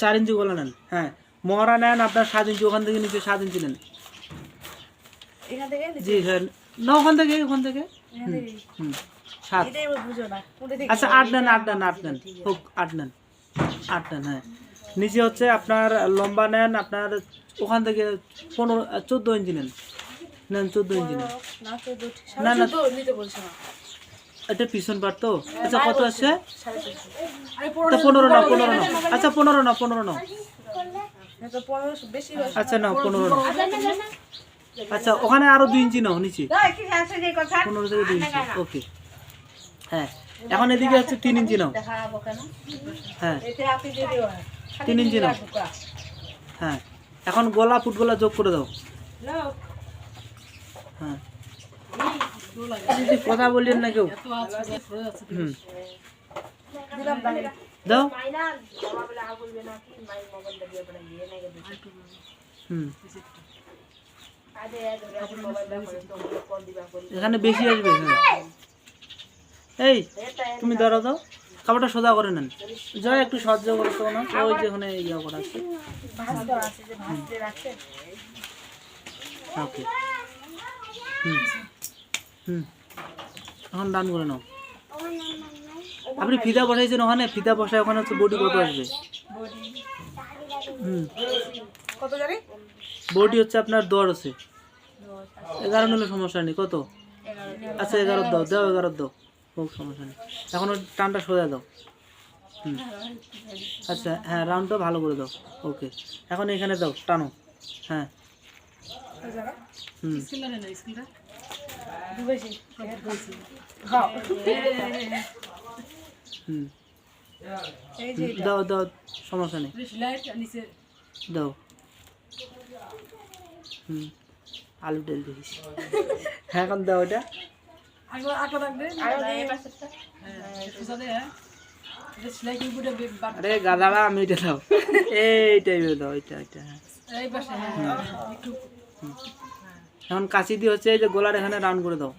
চার ইঞ্চি গলা নেন। হ্যাঁ মহড়া নেন আপনার সাত ইঞ্চি ওখান থেকে নিচে সাত ইঞ্চি নেন। জি হ্যাঁ। না ওখান থেকে ওখান থেকে। হুম সাত। আচ্ছা আট নেন আট নেন আট নেন। হোক আট নেন। আট নেন হ্যাঁ। নিচে হচ্ছে আপনার লম্বা নেন আপনার ওখান থেকে পনেরো চোদ্দ ইঞ্চি নেন। নেন চোদ্দ ইঞ্চি নেন। না না, এটা পিছন পার তো? আচ্ছা কত আছে? পনেরো না পনেরো না আচ্ছা পনেরো না পনেরো না না আচ্ছা নাও পনেরো নাও। আচ্ছা ওখানে আরও দুই ইঞ্চি নাও নিচে। কি আছে যে কথা। পনেরো থেকে দুই ইঞ্চি ওকে হ্যাঁ এখন এদিকে হচ্ছে তিন ইঞ্চি নাও। হ্যাঁ। তিন ইঞ্চি নাও। হ্যাঁ এখন গলা ফুটগলা যোগ করে দাও। হ্যাঁ। কথা বললেন না কেউ? হুম। দাও। হুম। এখানে বেশি আসবে হ্যাঁ। এই, তুমি দাঁড়াও, দাও। কাপড়টা সোজা করে নেন। জয় একটু সহ্য করে তো না। ওই যে ওখানে ইয়ে করা আছে। যে ওকে। হুম। হুম। এখন ডান করে নাও। আপনি ফিতা বসাইছেন ওখানে? ফিতা বসায় ওখানে হচ্ছে বডি কত আসবে? হুম। কত জানি? বডি হচ্ছে আপনার দর আছে। এগারো নিলে সমস্যা নেই। কত? আচ্ছা এগারো দাও। দাও এগারো দাও। খুব সমস্যা নেই। এখন ওই টানটা সোজা দাও। হুম। আচ্ছা হ্যাঁ রাউন্ডটা ভালো করে দাও। ওকে। এখন এখানে দাও টানো। হ্যাঁ। হুম। দাও দাও সমস্যা নেই। দাও। হুম আলু তেল দেখিস হ্যাঁ এখন দাও ওটা আরও দিয়ে আরে গাধারা আমি এটা দাও। এই টাইপের দাও এটা এটা হ্যাঁ। এখন কাঁচি দিয়ে হচ্ছে এই যে গোলার এখানে রাউন্ড করে দাও।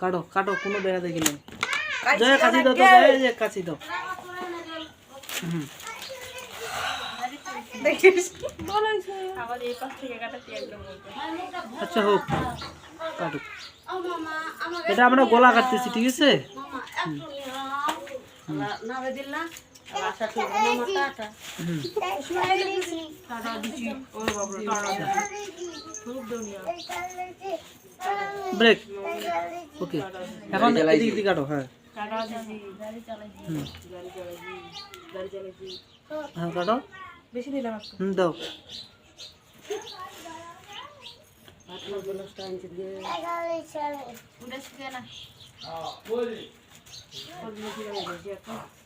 কাটো কাটো কোনো দেখা দেখি নেই। জয়া কাঁচি দাও তো এই যে কাঁচি দাও। হুম। আচ্ছা হোক কাটুক। এটা আমরা গলা কাটতেছি ঠিক আছে? হুম। ব্রেক ওকে এখন এদিক দিয়ে কাটো হ্যাঁ হুম হ্যাঁ কাটো বেশি দিলাম একটু হুম দাও হুম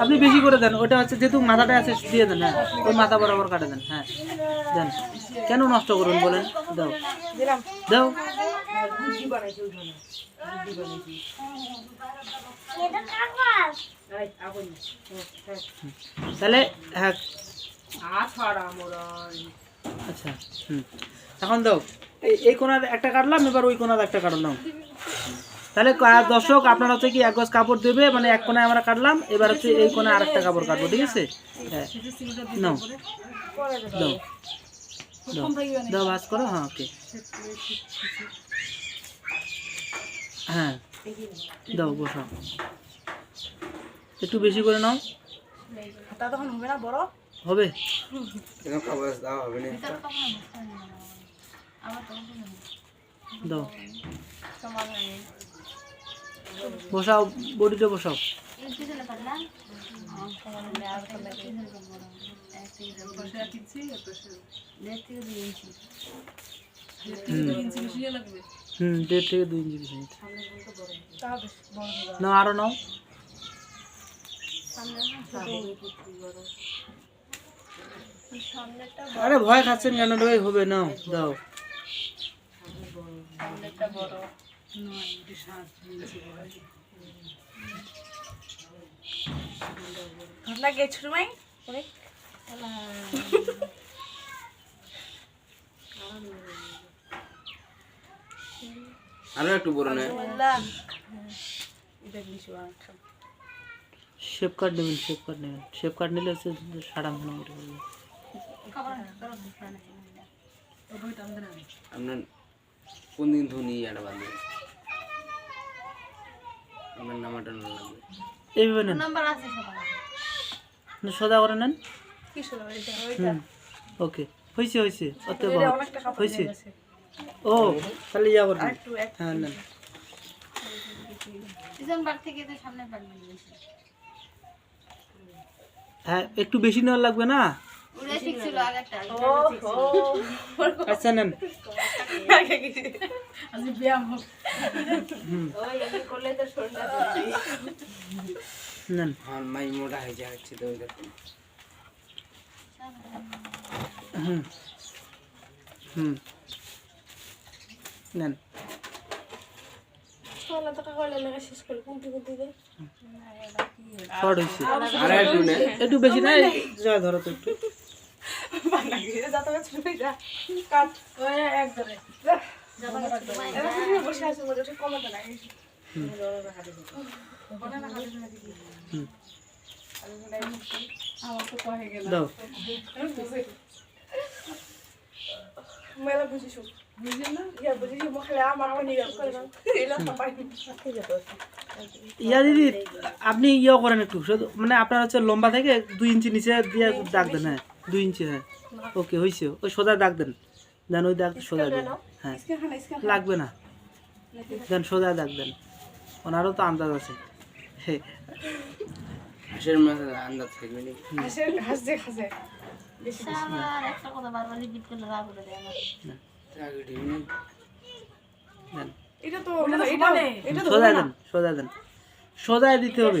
আপনি বেশি করে দেন, ওটা হচ্ছে যেহেতু মাথাটা আছে, দিয়ে দেন হ্যাঁ। ওই মাথা বরাবর কাটে দেন হ্যাঁ। দেন। কেন নষ্ট করুন বলেন? দাও। দাও। তাহলে হ্যাঁ। আচ্ছা হুম। এখন দাও, এই কোনার একটা কাটলাম, এবার ওই কোনার একটা কাটো নাও তাহলে দর্শক, আপনারা হচ্ছে কি এক গজ কাপড় দেবে মানে এক কোনায় আমরা কাটলাম, এবার হচ্ছে এই কোনায় আরেকটা কাপড় কাটবো, ঠিক আছে? হ্যাঁ। নাও দাও দাও ভাজ করো হ্যাঁ ওকে। হ্যাঁ দাও, বসাও। একটু বেশি করে নাও। তখন হবে না, বড়। হবে? দাও সমান হয়নি বসাও বডিতে বসাও। হুম। দেড় থেকে দুই ইঞ্চি বেশি হবে আরও নাও। আরে ভয় খাচ্ছেন কেন ভাই হবে না দাও। আরও একটু বড় না শেপ কাট নেবেন শেপ কাট নেবেন। শেপ কাট নিলে সাড়া মনে হয়। আপনার কোন দিন ধুনি বাঁধবে আমার নামাটা না লাগবে এইভাবে নেন। না, সোজা করে নেন। কি ওকে। হয়েছে হয়েছে অত হয়েছে ও তাহলে ইয়া করবেন। হ্যাঁ নেন। হ্যাঁ একটু বেশি নেওয়ার লাগবে না? আচ্ছা নেন। নেন। মাই মোটা হয়ে যাচ্ছে তো দেখুন হুম। হুম। নেন। একটু বেশি না যা ধরো তো একটু। ইয়া দিদি, আপনি ইয়ে করেন একটু। মানে আপনার হচ্ছে লম্বা থেকে দুই ইঞ্চি নিচে দিয়ে দাগ দেন হ্যাঁ। দুই ইঞ্চি হ্যাঁ। ওকে হয়েছে ওই সোজা দাগ দেন। দেন ওই দাগ সোজা দেন হ্যাঁ। লাগবে না। দেন সোজা দাগ দেন। ওনারও তো আন্দাজ আছে। হে হাঁসের মাথা আন্দাজ থাকবে নি। হাসে হাসছে হাসে আগে ঠিক নেই দেন। এটা তো এটা এটা সোজা দেন সোজা দেন। সোজায় দিতে হবে।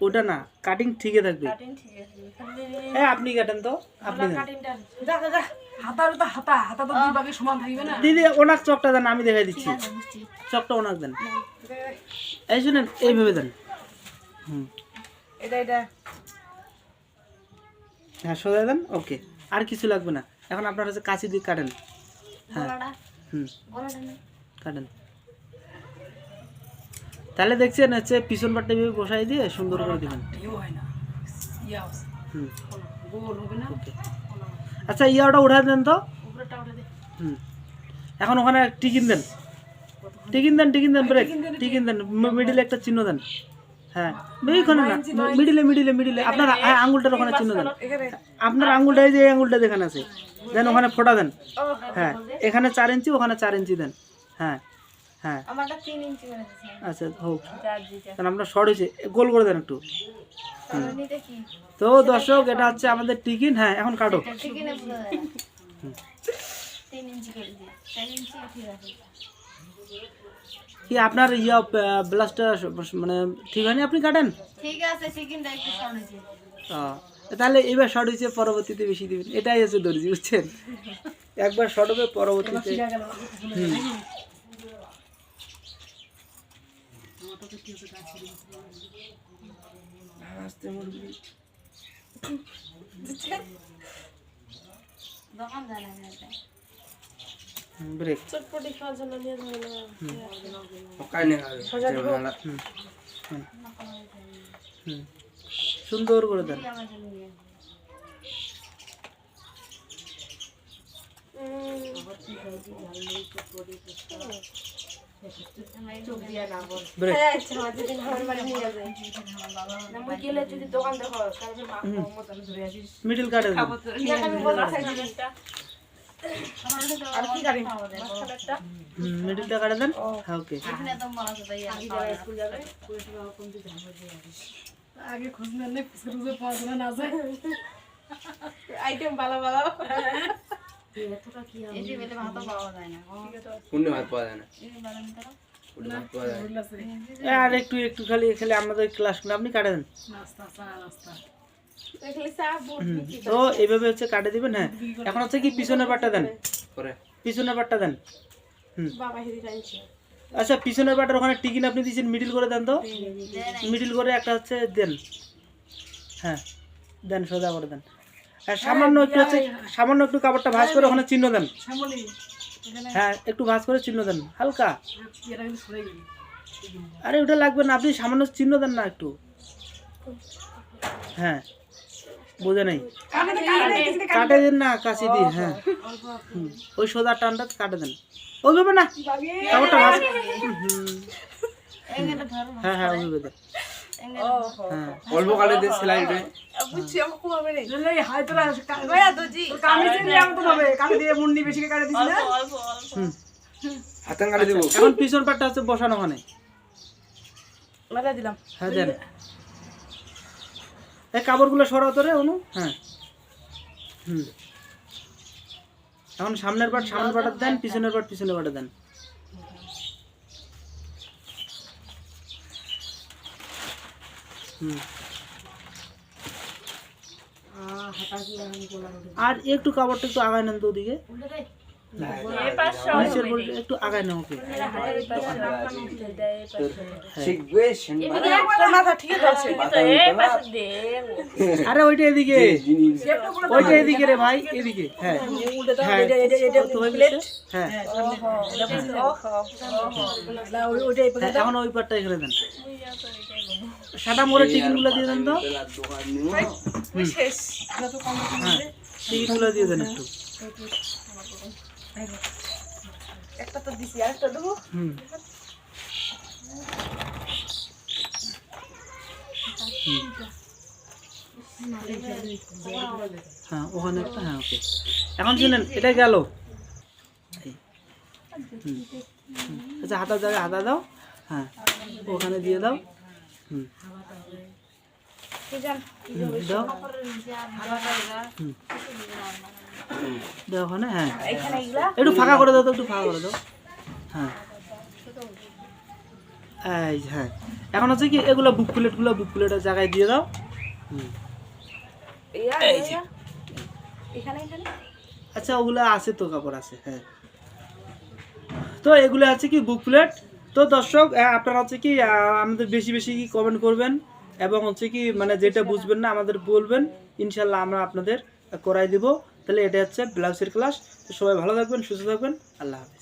ওটা না কাটিং ঠিকই থাকবে। হ্যাঁ আপনি কাটেন তো আপনি দেন যা যা যা হাতা হাতা তো দুই ভাগে সমান থাকবে না। দিদি ওনার চকটা দেন আমি দেখাই দিচ্ছি। চকটা ওনার দেন। এই শুনেন এইভাবে দেন। হুম। এটা এটা। হ্যাঁ সোজা দেন ওকে। আর কিছু লাগবে না। এখন আপনার হচ্ছে কাঁচি দিয়ে কাটেন। হ্যাঁ। হুম। কাটেন। তাহলে দেখছেন হচ্ছে পিছন পাটটা এভাবে বসাই দিয়ে সুন্দর করে দিবেন। হুম। ওকে। আচ্ছা ইয়াটা উঠাই দেন তো। হুম। এখন ওখানে টিকিন দেন। টিকিন দেন টিকিন দেন ব্রেক টিকিন দেন মিডিলে একটা চিহ্ন দেন। হ্যাঁ। এইখানে না মিডিলে মিডিলে মিডিলে আপনার আঙুলটার ওখানে চিহ্ন দেন। আপনার আঙুলটা এই যে আঙুলটা যেখানে আছে। দেন ওখানে ফোটা দেন। হ্যাঁ। এখানে চার ইঞ্চি ওখানে চার ইঞ্চি দেন। হ্যাঁ। হ্যাঁ। আমারটা 3 ইঞ্চি করে আচ্ছা হোক। কারণ আপনার শর্ট হয়েছে। গোল করে দেন একটু। তো দর্শক এটা হচ্ছে আমাদের টিকিন হ্যাঁ এখন কাটো। ঠিক না পুরো 3 ইঞ্চি করে দিই 4 ইঞ্চি ঠিক আছে কি আপনার ইয়া ব্লাস্টটা মানে ঠিক হয়নি আপনি কাটেন? ঠিক আছে চিকেনটা একটু শর্ট হয়েছে। তাহলে এবার শর্ট হয়েছে পরবর্তীতে বেশি দিবেন। এটাই হচ্ছে দর্জি বুঝছেন? একবার শর্ট হবে পরবর্তীতে হুম। দোকান জানা না। হুম, ব্রেক চটপটি খাওয়ার জন্য নিয়ে সুন্দর করে দেন। মিডিল কাটে মিডিলটা কাটে দেন। হ্যাঁ ওকে আগে খোঁজ নেন আইটেম ভালো ভালো। পুণ্য ভাত পাওয়া যায় না। পুণ্য ভাত পাওয়া যায় এ, আর একটু একটু খালি খালি আমাদের ক্লাস আপনি কাটে দেন। হুম, তো এইভাবে হচ্ছে কাটে দিবেন হ্যাঁ? এখন হচ্ছে কি পিছনের পাটটা দেন। পরে। পিছনের পাটটা দেন। আচ্ছা পিছনের পাটার ওখানে টিকিন আপনি দিয়েছেন মিডিল করে দেন তো? মিডিল করে একটা হচ্ছে দেন। হ্যাঁ দেন সোজা করে দেন। সামান্য একটু হচ্ছে সামান্য একটু কাপড়টা ভাঁজ করে ওখানে চিহ্ন দেন। হ্যাঁ একটু ভাঁজ করে চিহ্ন দেন হালকা। আরে ওটা লাগবে না আপনি সামান্য চিহ্ন দেন না একটু। হ্যাঁ বোঝে নেই। কাটে দেন না কাছে দিন হ্যাঁ। ওই সোজা টানটা কাটে দেন। ওইভাবে না কাপড়টা ভাঁজ হ্যাঁ হ্যাঁ ওইভাবে দেন। হ্যাঁ অল্প কালে দিয়ে সেলাই উঠে বুঝছি আমার খুব হবে নেই হুম। হাতান কাটে দেবো। এখন পিছন পাটটা বসানো ওখানে দিলাম। হ্যাঁ দেন এই কাপড়গুলো সরাও তোরে অনু। হ্যাঁ। হুম। এখন সামনের পাট সামনের পাটা দেন পিছনের পাট পিছনের পাটা দেন। আর একটু কাপড়টা একটু আগায় নেন তো ওদিকে নিচের বলটা একটু আগায় ওকে আরে ওইটা এদিকে ওইটা এদিকে রে ভাই এদিকে হ্যাঁ হ্যাঁ হয়ে? হ্যাঁ হ্যাঁ, এখন ওই পাটটা এখানে দেন সাদা মোড়ের টিকিটগুলো দিয়ে দেন তো হ্যাঁ টিকিটগুলো দিয়ে দেন একটু একটা তো দিছি, আরেকটা দেবো? হুম। হ্যাঁ ওখানে হ্যাঁ ওকে। এখন শুনেন। আচ্ছা হাতার জায়গায় হাতা দাও হ্যাঁ ওখানে দিয়ে দাও। হুম। দাও ওখানে হ্যাঁ একটু ফাঁকা করে দাও তো একটু ফাঁকা করে দাও। হ্যাঁ। এই হ্যাঁ। এখন হচ্ছে কি এগুলো বুক প্লেটগুলো বুক প্লেটের জায়গায় দিয়ে দাও। হুম। এখানে এখানে। আচ্ছা ওগুলো আছে তো কাপড় আছে হ্যাঁ। তো এগুলো আছে কি বুক প্লেট তো দর্শক আপনারা হচ্ছে কি আমাদের বেশি বেশি কি কমেন্ট করবেন? এবং হচ্ছে কি মানে যেটা বুঝবেন না আমাদের বলবেন ইনশাল্লাহ আমরা আপনাদের করাই দিব। তাহলে এটা হচ্ছে ব্লাউজের ক্লাস তো সবাই ভালো থাকবেন সুস্থ থাকবেন। আল্লাহ হাফিজ।